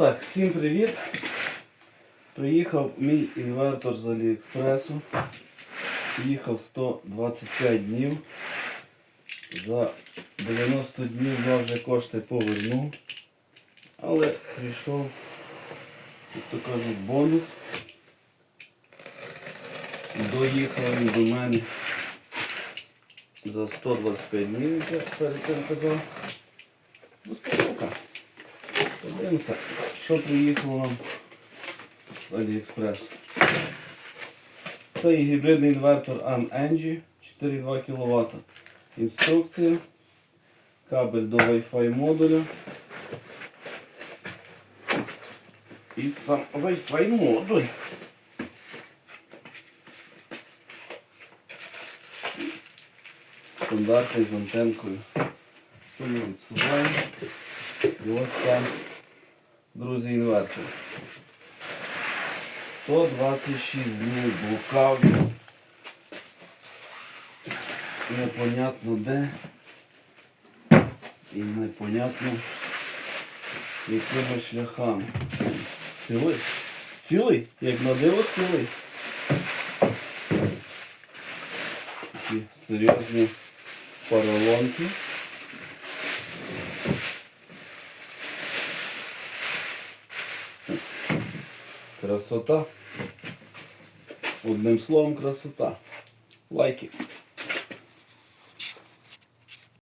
Так, всім привіт. Приїхав мій інвертор з Аліекспресу. Їхав 125 днів. За 90 днів я вже кошти повернув. Але прийшов, як то кажуть, бонус. Доїхав він до мене за 125 днів, як я перед цим казав. Подивимося, що приїхало нам з Аліекспресу. Це є гібридний інвертор ANG 4,2 кВт. Інструкція, кабель до Wi-Fi модуля. І сам Wi-Fi модуль. Стандартний з антенкою. Тому відсуваємо. І ось сам, друзі, інвертор. 126 днів блукав. Непонятно де. І непонятно якими шляхами. Цілий? Цілий? Як на диво цілий. Такі серйозні поролонки. Красота. Одним словом, красота. Лайки.